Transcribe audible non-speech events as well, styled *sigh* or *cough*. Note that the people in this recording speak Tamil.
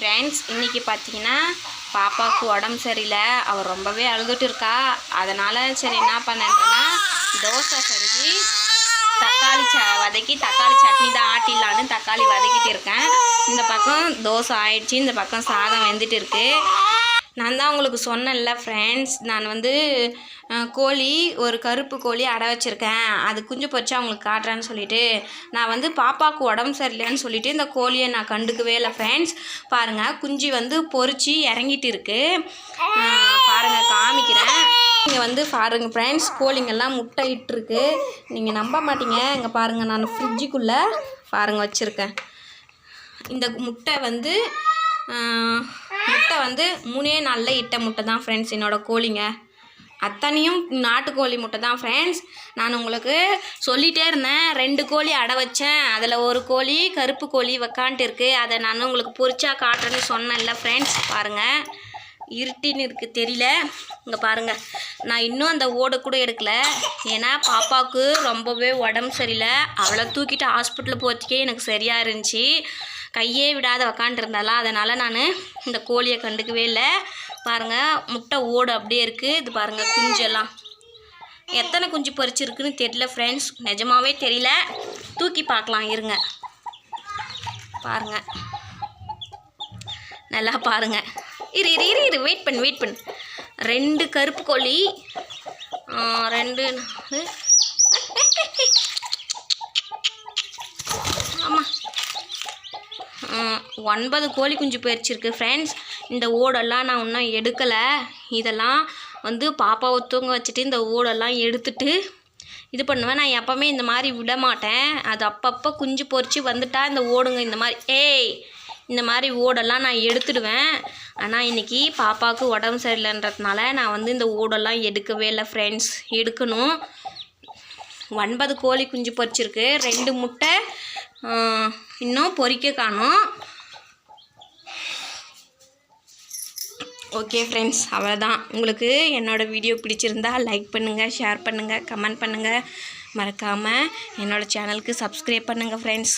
ஃப்ரெண்ட்ஸ் இன்றைக்கி பார்த்தீங்கன்னா பாப்பாவுக்கு உடம்பு சரியில்லை. அவள் ரொம்பவே அழுதுட்டு இருக்கா. அதனால் சரி என்ன பண்ணேன்னா தோசை செஞ்சு தக்காளி ச வதக்கி தக்காளி சட்னி தான் ஆட்டிடலான்னு தக்காளி வதக்கிட்டு இருக்கேன். இந்த பக்கம் தோசை ஆயிடுச்சு. இந்த பக்கம் சாதம் வெந்துட்டு இருக்குது நான் தான் உங்களுக்கு சொன்னேன்ல ஃப்ரெண்ட்ஸ் நான் வந்து கோழி ஒரு கருப்பு கோழி அடை வச்சுருக்கேன். அது குஞ்சு பொறிச்சா அவங்களுக்கு காட்டுறேன்னு சொல்லிட்டு நான் வந்து பாப்பாவுக்கு உடம்பு சரியில்லைன்னு சொல்லிட்டு இந்த கோழியை நான் கண்டுக்கவே இல்லை ஃப்ரெண்ட்ஸ் பாருங்கள் குஞ்சு வந்து பொறிச்சு இறங்கிட்டு இருக்கு. பாருங்கள் காமிக்கிறேன். இங்கே வந்து பாருங்க ஃப்ரெண்ட்ஸ் கோழிங்கெல்லாம் முட்டை இட்டுருக்கு நீங்கள் நம்ப மாட்டீங்க. இங்கே பாருங்கள் நான் ஃப்ரிட்ஜுக்குள்ளே பாருங்கள் வச்சுருக்கேன். இந்த முட்டை வந்து வந்து மூணே நாளில் இட்ட முட்டை தான் ஃப்ரெண்ட்ஸ் என்னோடய கோழிங்க. அத்தனையும் நாட்டுக்கோழி முட்டை தான் ஃப்ரெண்ட்ஸ் நான் உங்களுக்கு சொல்லிகிட்டே இருந்தேன் ரெண்டு கோழி அடை வச்சேன். அதில் ஒரு கோழி கருப்பு கோழி வைக்கான்ட்டு இருக்குது அதை நான் உங்களுக்கு பொறிச்சா காட்டுறேன்னு சொன்னேன்ல ஃப்ரெண்ட்ஸ் பாருங்கள் இருட்டின்னு இருக்குது தெரியல. இங்கே பாருங்கள் நான் இன்னும் அந்த ஓடை கூட எடுக்கல. ஏன்னா பாப்பாவுக்கு ரொம்பவே உடம்பு சரியில்லை. அவளை தூக்கிட்டு ஹாஸ்பிட்டலில் போகிறதுக்கே எனக்கு சரியாக இருந்துச்சு. கையே விடாத உக்காண்டிருந்தாலாம் அதனால் நான் இந்த கோழியை கண்டுக்கவே இல்லை. பாருங்கள் முட்டை ஓடு அப்படியே இருக்குது இது பாருங்கள் குஞ்செல்லாம். எத்தனை குஞ்சு பறிச்சிருக்குன்னு தெரியல ஃப்ரெண்ட்ஸ் நிஜமாவே தெரியல. தூக்கி பார்க்கலாம் இருங்க. பாருங்கள் நல்லா பாருங்கள் இரு இரு இரு இரு வெயிட் பண்ணு வெயிட் பண்ணு. ரெண்டு கருப்பு கோழி ஆ, ரெண்டு *laughs* ஒன்பது கோழி குஞ்சு போயிடுச்சிருக்கு ஃப்ரெண்ட்ஸ் இந்த ஓடெல்லாம் நான் இன்னும் எடுக்கலை. இதெல்லாம் வந்து பாப்பாவை தூங்க வச்சுட்டு இந்த ஓடெல்லாம் எடுத்துட்டு இது பண்ணுவேன். நான் எப்போவுமே இந்த மாதிரி விட மாட்டேன். அது அப்பப்போ குஞ்சு பொறிச்சு வந்துட்டா இந்த ஓடுங்க இந்த மாதிரி. ஏய் இந்த மாதிரி ஓடெல்லாம் நான் எடுத்துடுவேன். ஆனால் இன்றைக்கி பாப்பாவுக்கு உடம்பு சரியில்லைன்றதுனால நான் வந்து இந்த ஓடெல்லாம் எடுக்கவே இல்லை ஃப்ரெண்ட்ஸ் எடுக்கணும். ஒன்பது கோழி குஞ்சு பொரிச்சிருக்கு. ரெண்டு முட்டை இன்னும் பொறிக்க காணும். ஓகே ஃப்ரெண்ட்ஸ் அவ்வளோதான் உங்களுக்கு என்னோடய வீடியோ பிடிச்சிருந்தா லைக் பண்ணுங்கள் ஷேர் பண்ணுங்கள் கமெண்ட் பண்ணுங்கள் மறக்காமல் என்னோடய சேனலுக்கு சப்ஸ்கிரைப் பண்ணுங்கள் ஃப்ரெண்ட்ஸ்